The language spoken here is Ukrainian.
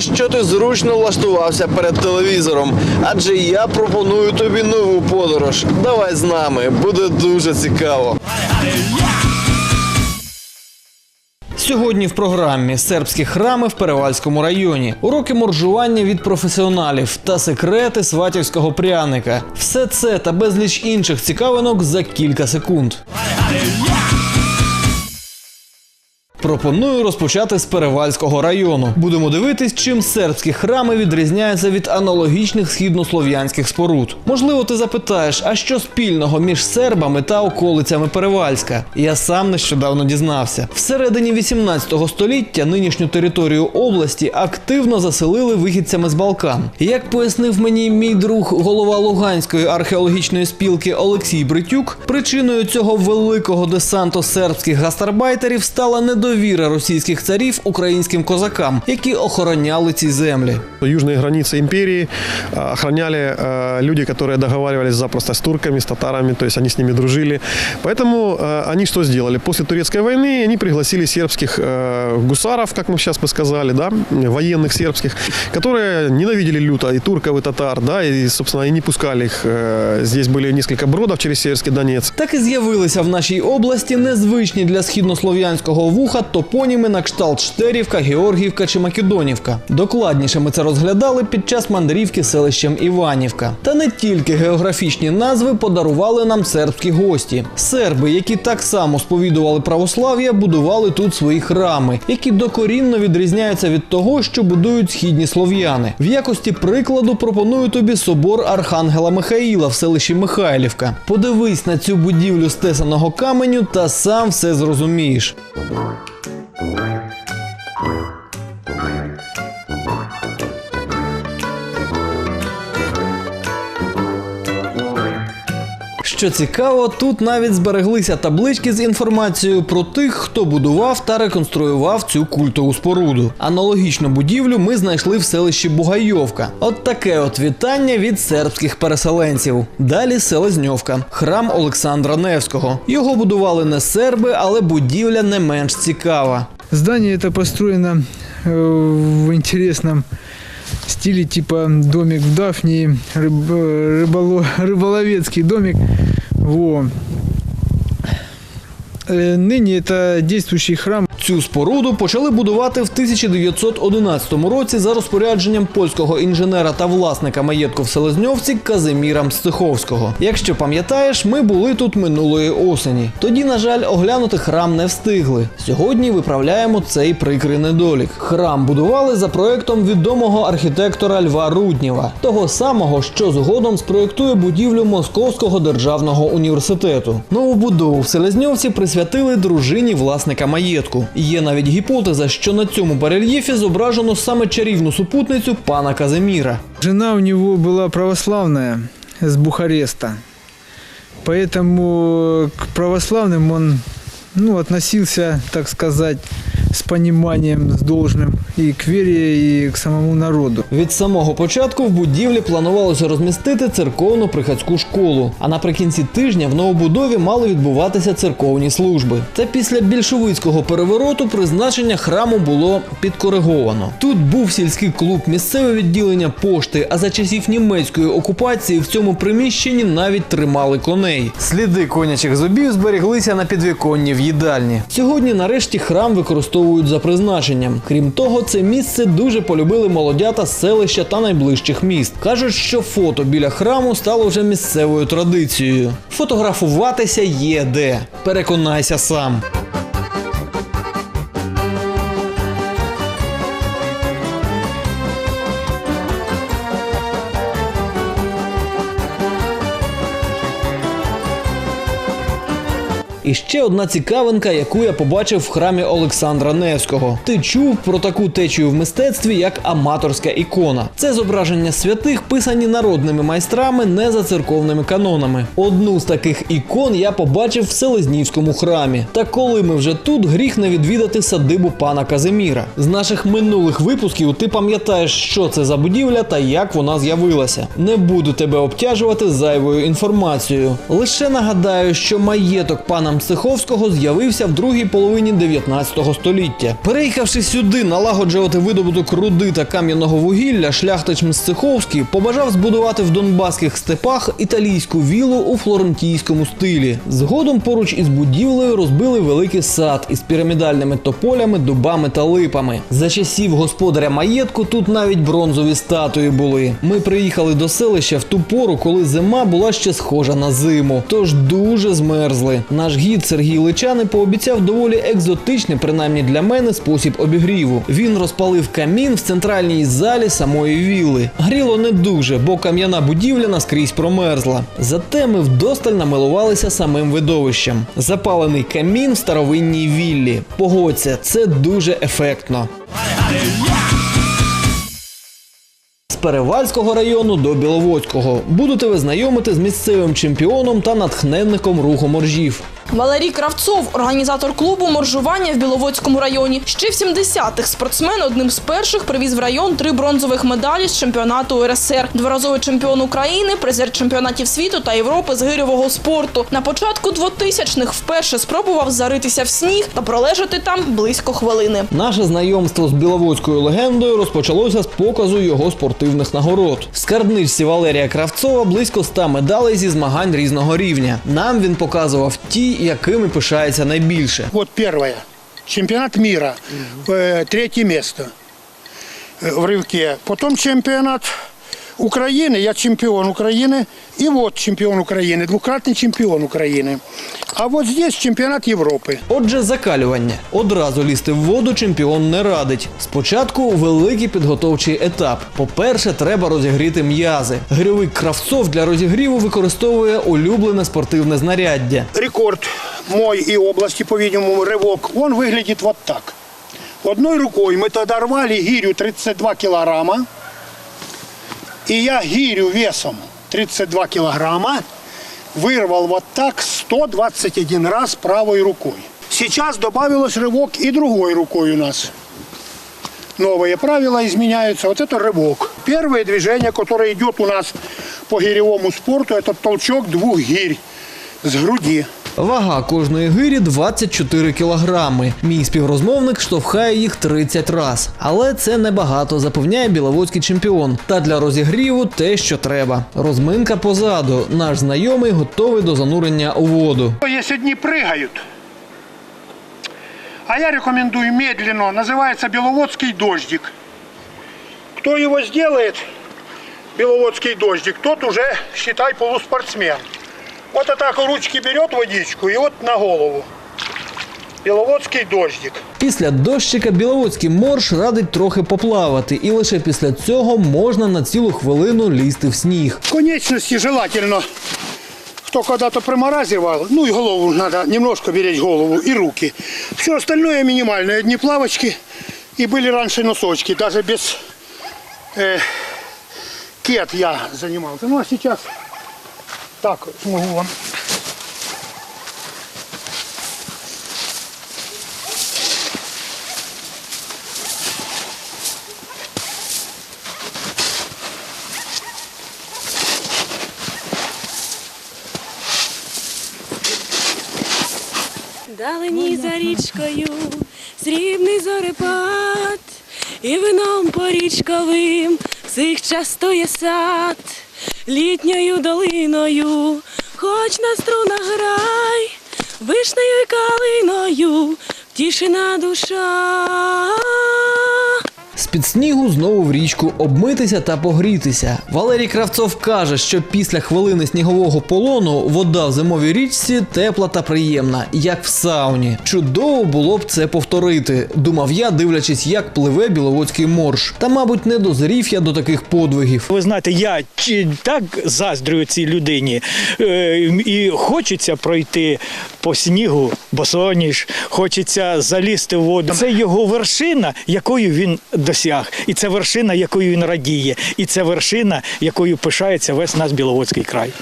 Сподіваюся, що ти зручно влаштувався перед телевізором, адже я пропоную тобі нову подорож. Давай з нами, буде дуже цікаво. Сьогодні в програмі сербські храми в Перевальському районі, уроки моржування від професіоналів та секрети сватівського пряника. Все це та безліч інших цікавинок за кілька секунд. Пропоную розпочати з Перевальського району. Будемо дивитись, чим сербські храми відрізняються від аналогічних східнослов'янських споруд. Можливо, ти запитаєш, а що спільного між сербами та околицями Перевальська? Я сам нещодавно дізнався. Всередині 18 століття нинішню територію області активно заселили вихідцями з Балкан. Як пояснив мені мій друг, голова Луганської археологічної спілки Олексій Бритюк, причиною цього великого десанту сербських гастарбайтерів стала недовіра російських царів українським козакам, які охороняли ці землі. Южные границы империи а, охраняли а, люди, которые договаривались запросто с турками, с татарами, то есть они с ними дружили. Поэтому а, они что сделали? После турецкой войны они пригласили сербских а, гусаров, как мы сейчас бы сказали, да, военных сербских, которые ненавидели люто и турков, и татар, да, и, собственно, и не пускали их. Э, Здесь были несколько бродов через Северский Донец. Так і з'явилися в нашій області незвичні для східнослов'янського вуха топоніми на кшталт Штерівка, Георгіївка чи Македонівка. Докладніше ми це розглядали під час мандрівки селищем Іванівка. Та не тільки географічні назви подарували нам сербські гості. Серби, які так само сповідували православ'я, будували тут свої храми, які докорінно відрізняються від того, що будують східні слов'яни. В якості прикладу пропоную тобі собор Архангела Михаїла в селищі Михайлівка. Подивись на цю будівлю з тесаного каменю та сам все зрозумієш. Що цікаво, тут навіть збереглися таблички з інформацією про тих, хто будував та реконструював цю культову споруду. Аналогічну будівлю ми знайшли в селищі Бугайовка. От таке от вітання від сербських переселенців. Далі Селезньовка, храм Олександра Невського. Його будували не серби, але будівля не менш цікава. Здание это построено э, в интересном стиле, типа домик в Дафнии, рыб- э, рыболо- рыболовецкий домик. Во. Э, Ныне это действующий храм Цю споруду почали будувати в 1911 році за розпорядженням польського інженера та власника маєтку в Селезньовці Казиміра Мстиховського. Якщо пам'ятаєш, ми були тут минулої осені. Тоді, на жаль, оглянути храм не встигли. Сьогодні виправляємо цей прикрий недолік. Храм будували за проектом відомого архітектора Льва Руднєва, того самого, що згодом спроектує будівлю Московського державного університету. Нову будову в Селезньовці присвятили дружині власника маєтку. Є навіть гіпотеза, що на цьому барельєфі зображено саме чарівну супутницю пана Казиміра. Жена у него была православная с Бухареста. Поэтому к православным он ну, относился, так сказать, с пониманием, с должным и к вере, и к самому народу. Від самого початку в будівлі планувалося розмістити церковну приходську школу. А наприкінці тижня в новобудові мали відбуватися церковні служби. Та після більшовицького перевороту призначення храму було підкориговано. Тут був сільський клуб, місцеве відділення пошти. А за часів німецької окупації в цьому приміщенні навіть тримали коней. Сліди конячих зубів зберіглися на підвіконні в їдальні. Сьогодні, нарешті, храм використовують за призначенням. Крім того, це місце дуже полюбили молодята з селища та найближчих міст. Кажуть, що фото біля храму стало вже місцевою традицією. Фотографуватися є де. Переконайся сам. І ще одна цікавинка, яку я побачив в храмі Олександра Невського. Ти чув про таку течію в мистецтві, як аматорська ікона. Це зображення святих, писані народними майстрами, не за церковними канонами. Одну з таких ікон я побачив в Селезнівському храмі. Та коли ми вже тут, гріх не відвідати садибу пана Казиміра. З наших минулих випусків ти пам'ятаєш, що це за будівля та як вона з'явилася. Не буду тебе обтяжувати зайвою інформацією. Лише нагадаю, що маєток пана Мсиховського з'явився в другій половині 19 століття. Переїхавши сюди налагоджувати видобуток руди та кам'яного вугілля, шляхтич Мсиховський побажав збудувати в донбаських степах італійську вілу у флорентійському стилі. Згодом поруч із будівлею розбили великий сад із пірамідальними тополями, дубами та липами. За часів господаря маєтку тут навіть бронзові статуї були. Ми приїхали до селища в ту пору, коли зима була ще схожа на зиму, тож дуже змерзли. Наш гід Сергій Личани пообіцяв доволі екзотичний, принаймні для мене, спосіб обігріву. Він розпалив камін в центральній залі самої вілли. Гріло не дуже, бо кам'яна будівля наскрізь промерзла. Зате ми вдосталь намилувалися самим видовищем. Запалений камін в старовинній віллі. Погодься, це дуже ефектно. Перевальського району до Біловодського будете ви знайомити з місцевим чемпіоном та натхненником руху моржів. Валерій Кравцов, організатор клубу моржування в Біловодському районі. Ще в 70-х спортсмен одним з перших привіз в район три бронзових медалі з чемпіонату РСР. Дворазовий чемпіон України, призер чемпіонатів світу та Європи з гирьового спорту. На початку 2000-х вперше спробував заритися в сніг та пролежати там близько хвилини. Наше знайомство з біловодською легендою розпочалося з показу його спортивних нагород. В скарбничці Валерія Кравцова близько 100 медалей зі змагань різного рівня. Нам він показував ті, якими пишається найбільше. Вот первое. Чемпионат мира. Э, Третье место э, в рывке. Потом чемпионат Украины. Я чемпион Украины. И вот чемпион Украины. Двукратный чемпион Украины. А вот здесь чемпионат Европы. Отже, закалювання. Одразу лізти в воду чемпіон не радить. Спочатку великий підготовчий етап. По-перше, треба розігріти м'язи. Гирьовик Кравцов для розігріву використовує улюблене спортивне знаряддя. Рекорд мой и области, по-видимому, рывок, он выглядит вот так. Одной рукой мы тогда рвали гирю 32 килограмма. И я гирю весом 32 килограмма вырвал вот так 121 раз правой рукой. Сейчас добавилось рывок и другой рукой у нас. Новые правила изменяются. Вот это рывок. Первое движение, которое идет у нас по гиревому спорту, это толчок двух гирь с груди. Вага кожної гирі 24 кілограми. Мій співрозмовник штовхає їх 30 раз. Але це небагато, запевняє біловодський чемпіон. Та для розігріву те, що треба. Розминка позаду. Наш знайомий готовий до занурення у воду. Если дни прыгают, а я рекомендую медленно, называется Беловодский дождик. Кто его сделает, Беловодский дождик, тот уже, считай, полуспортсмен. Вот так ручки берет водичку и вот на голову. Беловодский дождик. Після дощика біловодський морж радить трохи поплавати, і лише після цього можна на цілу хвилину лізти в сніг. Конечности желательно, кто когда-то приморазивал, ну и голову надо немножко беречь голову и руки. Все остальное минимальное, одни плавочки и были раньше носочки, даже без э, кет я занимался. Ну а сейчас так смогу вам. Далині за річкою срібний зорепад, і вином порічковим всіх частує сад, літньою долиною, хоч на струнах грай, вишнею й калиною, втішена душа. З-під снігу знову в річку обмитися та погрітися. Валерій Кравцов каже, що після хвилини снігового полону вода в зимовій річці тепла та приємна, як в сауні. Чудово було б це повторити, думав я, дивлячись, як пливе біловодський морж. Та, мабуть, не дозрів я до таких подвигів. Ви знаєте, я так заздрю цій людині. Е, І хочеться пройти по снігу, босоніж, хочеться залізти в воду. Це його вершина, якою він досяг. І це вершина, якою він радіє. І це вершина, якою пишається весь наш Біловодський край.